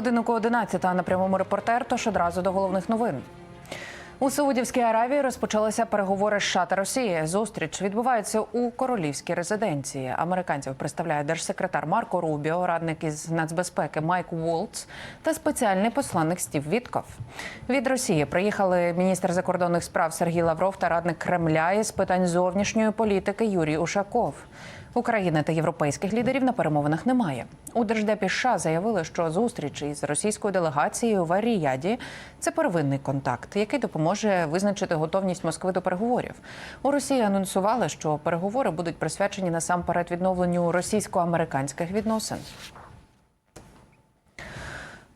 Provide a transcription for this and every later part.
годиннику 11 на прямому репортер. Тож одразу до головних новин. У Саудівській Аравії розпочалися переговори США та Росії. Зустріч відбувається у королівській резиденції. Американців представляє держсекретар Марко Рубіо, радник із нацбезпеки Майк Волц та спеціальний посланник Стів Вітков. Від Росії приїхали міністр закордонних справ Сергій Лавров та радник Кремля із питань зовнішньої політики Юрій Ушаков. України та європейських лідерів на перемовинах немає. У держдепі США заявили, що зустріч із російською делегацією в Аріяді це первинний контакт, який допоможе визначити готовність Москви до переговорів. У Росії анонсували, що переговори будуть присвячені насамперед відновленню російсько-американських відносин.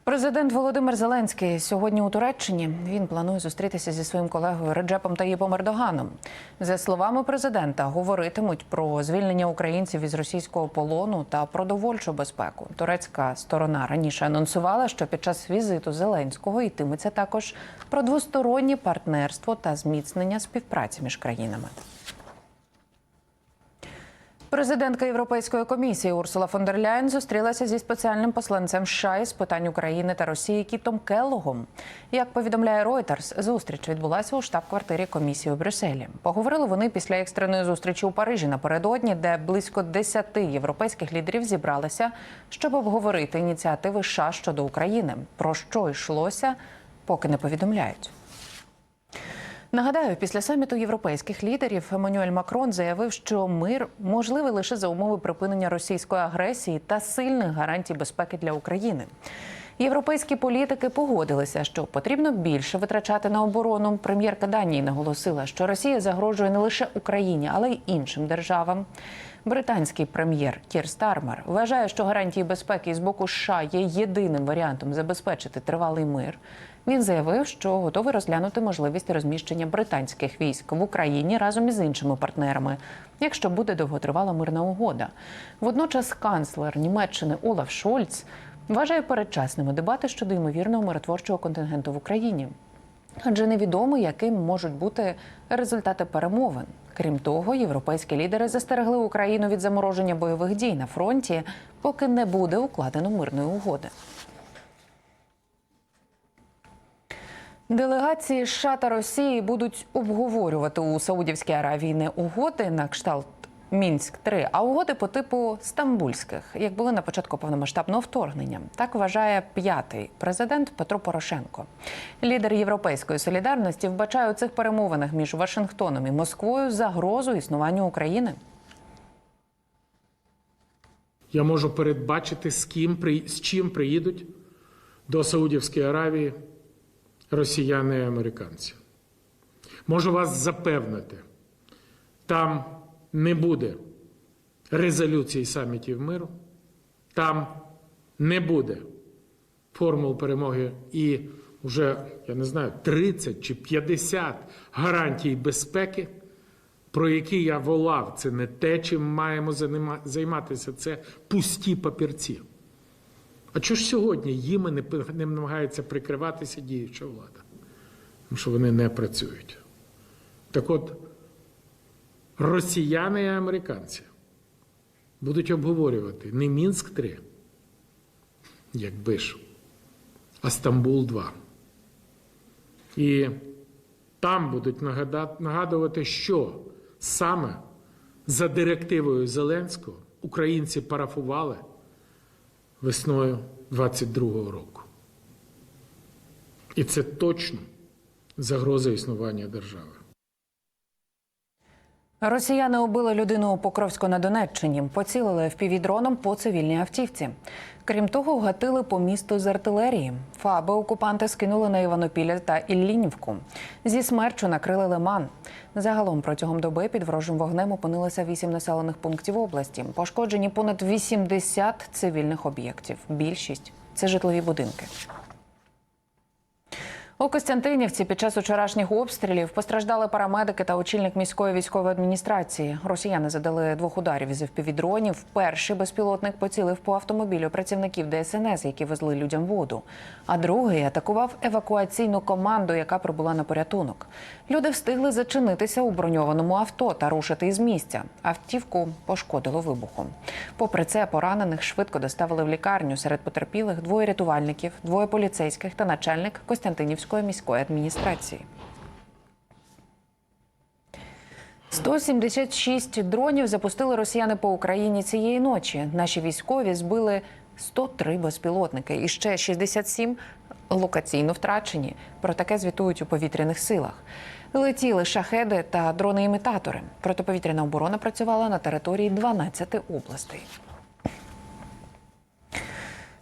Президент Володимир Зеленський сьогодні у Туреччині. Він планує зустрітися зі своїм колегою Реджепом Таїпом Ердоганом. За словами президента, говоритимуть про звільнення українців із російського полону та продовольчу безпеку. Турецька сторона раніше анонсувала, що під час візиту Зеленського йтиметься також про двостороннє партнерство та зміцнення співпраці між країнами. Президентка Європейської комісії Урсула фон дер Ляйн зустрілася зі спеціальним посланцем США із питань України та Росії Кітом Келлогом. Як повідомляє Reuters, зустріч відбулася у штаб-квартирі комісії у Брюсселі. Поговорили вони після екстреної зустрічі у Парижі напередодні, де близько 10 європейських лідерів зібралися, щоб обговорити ініціативи США щодо України. Про що йшлося, поки не повідомляють. Нагадаю, після саміту європейських лідерів Еммануель Макрон заявив, що мир можливий лише за умови припинення російської агресії та сильних гарантій безпеки для України. Європейські політики погодилися, що потрібно більше витрачати на оборону. Прем'єрка Данії наголосила, що Росія загрожує не лише Україні, але й іншим державам. Британський прем'єр Кір Стармер вважає, що гарантії безпеки з боку США є єдиним варіантом забезпечити тривалий мир. Він заявив, що готовий розглянути можливість розміщення британських військ в Україні разом із іншими партнерами, якщо буде довготривала мирна угода. Водночас канцлер Німеччини Олаф Шольц вважає передчасними дебати щодо ймовірного миротворчого контингенту в Україні. Адже невідомо, яким можуть бути результати перемовин. Крім того, європейські лідери застерегли Україну від замороження бойових дій на фронті, поки не буде укладено мирної угоди. Делегації США та Росії будуть обговорювати у Саудівській Аравії не угоди на кшталт Мінськ 3 а угоди по типу стамбульських, як були на початку повномасштабного вторгнення. Так вважає п'ятий президент Петро Порошенко. Лідер європейської солідарності вбачає у цих перемовинах між Вашингтоном і Москвою загрозу існуванню України. Я можу передбачити, з ким з чим приїдуть до Саудівської Аравії росіяни і американці. Можу вас запевнити, там не буде резолюцій самітів миру, там не буде формул перемоги і вже, я не знаю, 30 чи 50 гарантій безпеки, про які я волав. Це не те, чим маємо займатися, це пусті папірці. А чого ж сьогодні їми не, не намагається прикриватися діюча влада? Тому що вони не працюють. Так от, росіяни і американці будуть обговорювати не Мінськ 3, якби ж, а Стамбул 2. І там будуть нагадувати, що саме за директивою Зеленського українці парафували весною 22-го року. І це точно загроза існування держави. Росіяни убили людину у Покровську на Донеччині, поцілили впівдроном по цивільній автівці. Крім того, гатили по місту з артилерії. Фаби окупанти скинули на Іванопілля та Іллінівку. Зі смерчу накрили лиман. Загалом протягом доби під ворожим вогнем опинилися вісім населених пунктів області. Пошкоджені понад 80 цивільних об'єктів. Більшість це житлові будинки. У Костянтинівці під час вчорашніх обстрілів постраждали парамедики та очільник міської військової адміністрації. Росіяни задали двох ударів із впівдронів. Перший безпілотник поцілив по автомобілю працівників ДСНС, які везли людям воду. А другий атакував евакуаційну команду, яка прибула на порятунок. Люди встигли зачинитися у броньованому авто та рушити із місця. Автівку пошкодило вибухом. Попри це, поранених швидко доставили в лікарню. Серед потерпілих двоє рятувальників, двоє поліцейських та начальник Костянтинівської міської адміністрації. 176 дронів запустили росіяни по Україні цієї ночі. Наші військові збили 103 безпілотники і ще 67 локаційно втрачені. Про таке звітують у повітряних силах. Летіли шахеди та дрони-імітатори. Протиповітряна оборона працювала на території 12 областей.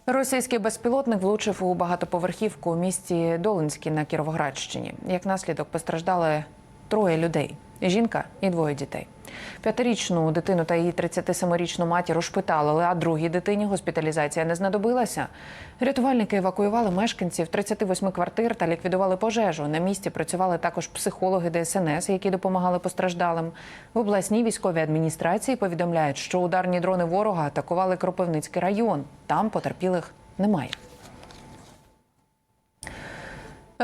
Російський безпілотник влучив у багатоповерхівку у місті Долинській на Кіровоградщині. Як наслідок постраждали троє людей: жінка і двоє дітей. П'ятирічну дитину та її 37-річну матір ушпиталили, а другій дитині госпіталізація не знадобилася. Рятувальники евакуювали мешканців 38 квартир та ліквідували пожежу. На місці працювали також психологи ДСНС, які допомагали постраждалим. В обласній військовій адміністрації повідомляють, що ударні дрони ворога атакували Кропивницький район. Там потерпілих немає.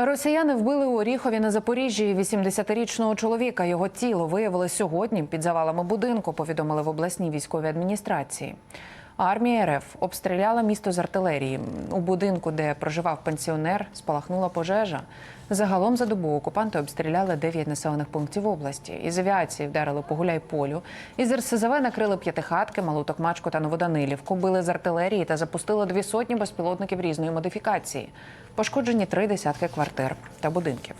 Росіяни вбили у Оріхові на Запоріжжі 80-річного чоловіка. Його тіло виявили сьогодні під завалами будинку. Повідомили в обласній військовій адміністрації. Армія РФ обстріляла місто з артилерії. У будинку, де проживав пенсіонер, спалахнула пожежа. Загалом за добу окупанти обстріляли 9 населених пунктів області. Із авіації вдарили по Гуляйполю. Із РСЗВ накрили п'ятихатки, Малу Токмачку та Новоданилівку. Били з артилерії та запустили дві сотні безпілотників різної модифікації. Пошкоджені три десятки квартир та будинків.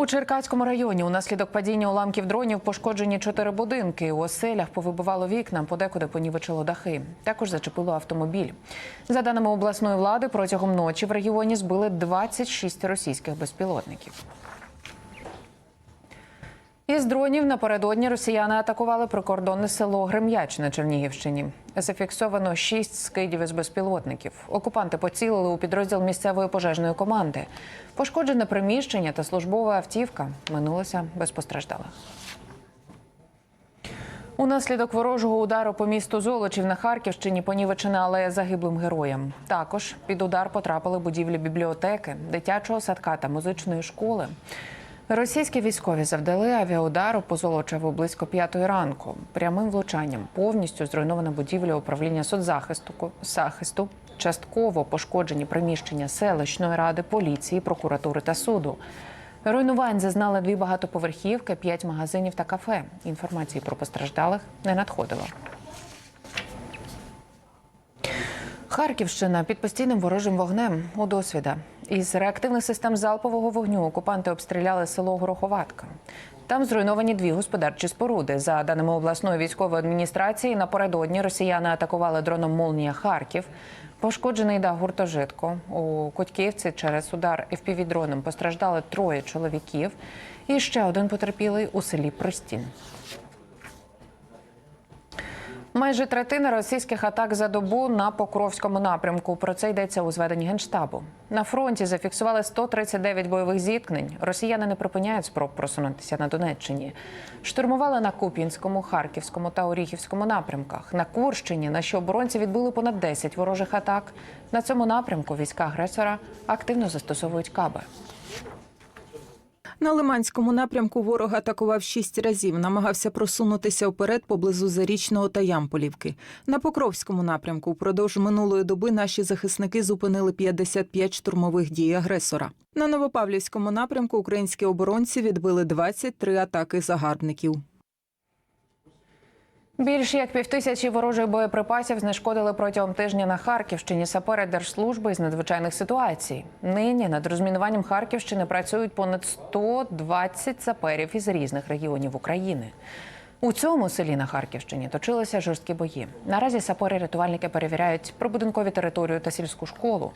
У Черкаському районі унаслідок падіння уламків дронів пошкоджені чотири будинки. У оселях повибивало вікна, подекуди понівечило дахи. Також зачепило автомобіль. За даними обласної влади, протягом ночі в регіоні збили 26 російських безпілотників. Із дронів напередодні росіяни атакували прикордонне село Грем'яч на Чернігівщині. Зафіксовано шість скидів із безпілотників. Окупанти поцілили у підрозділ місцевої пожежної команди. Пошкоджене приміщення та службова автівка минулося без постраждалих. Унаслідок ворожого удару по місту Золочів на Харківщині понівечена алея загиблим героям. Також під удар потрапили будівлі бібліотеки, дитячого садка та музичної школи. Російські військові завдали авіаудару по Золочеву близько п'ятої ранку. Прямим влучанням повністю зруйнована будівля управління соцзахисту захисту, частково пошкоджені приміщення селищної ради, поліції, прокуратури та суду. Руйнувань зазнали дві багатоповерхівки, п'ять магазинів та кафе. Інформації про постраждалих не надходило. Харківщина під постійним ворожим вогнем у досвіда. Із реактивних систем залпового вогню окупанти обстріляли село Гороховатка. Там зруйновані дві господарчі споруди. За даними обласної військової адміністрації, напередодні росіяни атакували дроном Молнія Харків. Пошкоджений дах гуртожитку у Котьківці через удар FPV-дроном постраждали троє чоловіків. І ще один потерпілий у селі Пристін. Майже третина російських атак за добу на Покровському напрямку. Про це йдеться у зведенні генштабу. На фронті зафіксували 139 бойових зіткнень. Росіяни не припиняють спроб просунутися на Донеччині. Штурмували на Куп'янському, Харківському та Оріхівському напрямках. На Курщині наші оборонці відбили понад 10 ворожих атак. На цьому напрямку війська агресора активно застосовують каби. На Лиманському напрямку ворог атакував шість разів, намагався просунутися вперед поблизу Зарічного та Ямполівки. На Покровському напрямку впродовж минулої доби наші захисники зупинили 55 штурмових дій агресора. На Новопавлівському напрямку українські оборонці відбили 23 атаки загарбників. Більш як півтисячі ворожих боєприпасів знешкодили протягом тижня на Харківщині сапери Держслужби з надзвичайних ситуацій. Нині над розмінуванням Харківщини працюють понад 120 саперів із різних регіонів України. У цьому селі на Харківщині точилися жорсткі бої. Наразі сапори-рятувальники перевіряють прибудинкові територію та сільську школу.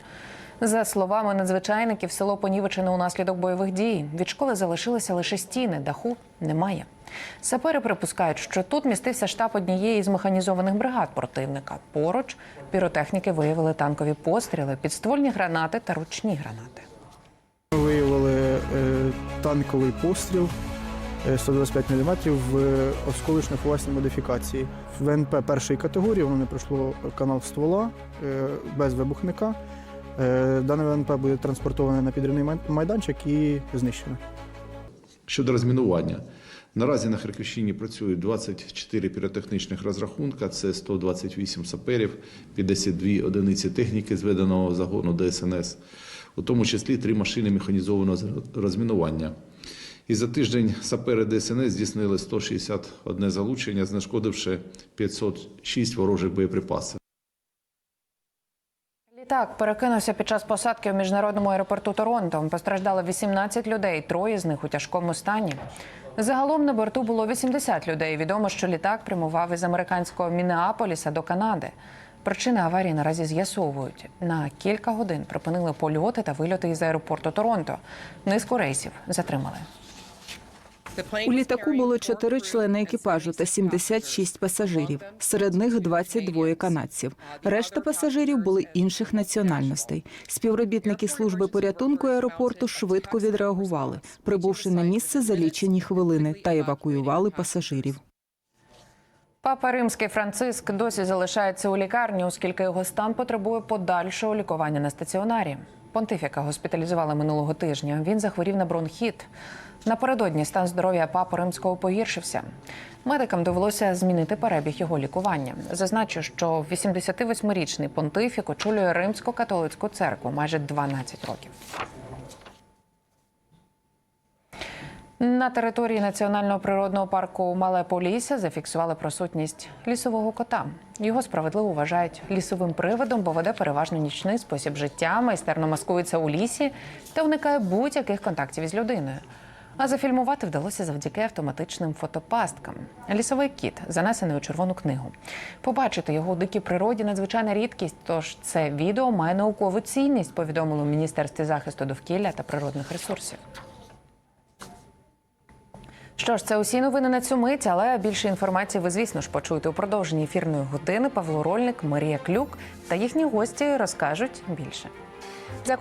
За словами надзвичайників, село понівечене унаслідок бойових дій. Від школи залишилися лише стіни, даху немає. Сапери припускають, що тут містився штаб однієї з механізованих бригад противника. Поруч піротехніки виявили танкові постріли, підствольні гранати та ручні гранати. Ми виявили е, танковий постріл е, 125 мм в е, осколочно фугасній модифікації. В НП першої категорії воно не пройшло канал ствола е, без вибухника. Е, Дане ВНП буде транспортоване на підривний майданчик і знищене. Щодо розмінування, наразі на Харківщині працюють 24 піротехнічних розрахунка, це 128 саперів, 52 одиниці техніки зведеного загону ДСНС, у тому числі три машини механізованого розмінування. І за тиждень сапери ДСНС здійснили 161 залучення, знешкодивши 506 ворожих боєприпасів. Літак перекинувся під час посадки у міжнародному аеропорту Торонто. Постраждало 18 людей, троє з них у тяжкому стані. Загалом на борту було 80 людей. Відомо, що літак прямував із американського Мінеаполіса до Канади. Причини аварії наразі з'ясовують. На кілька годин припинили польоти та вильоти із аеропорту Торонто. Низку рейсів затримали. У літаку було чотири члени екіпажу та 76 пасажирів. Серед них 22 канадців. Решта пасажирів були інших національностей. Співробітники служби порятунку аеропорту швидко відреагували, прибувши на місце за лічені хвилини та евакуювали пасажирів. Папа Римський Франциск досі залишається у лікарні, оскільки його стан потребує подальшого лікування на стаціонарі. Понтифіка госпіталізували минулого тижня. Він захворів на бронхіт. Напередодні стан здоров'я папи римського погіршився. Медикам довелося змінити перебіг його лікування. Зазначу, що 88-річний понтифік очолює римсько-католицьку церкву майже 12 років. На території національного природного парку Мале Полісся зафіксували присутність лісового кота. Його справедливо вважають лісовим привидом, бо веде переважно нічний спосіб життя, майстерно маскується у лісі та уникає будь-яких контактів із людиною. А зафільмувати вдалося завдяки автоматичним фотопасткам. Лісовий кіт занесений у червону книгу. Побачити його у дикій природі надзвичайна рідкість. Тож це відео має наукову цінність. Повідомили в міністерстві захисту довкілля та природних ресурсів. Що ж, це усі новини на цю мить, але більше інформації ви, звісно ж, почуєте у продовженні ефірної години. Павло Рольник, Марія Клюк та їхні гості розкажуть більше.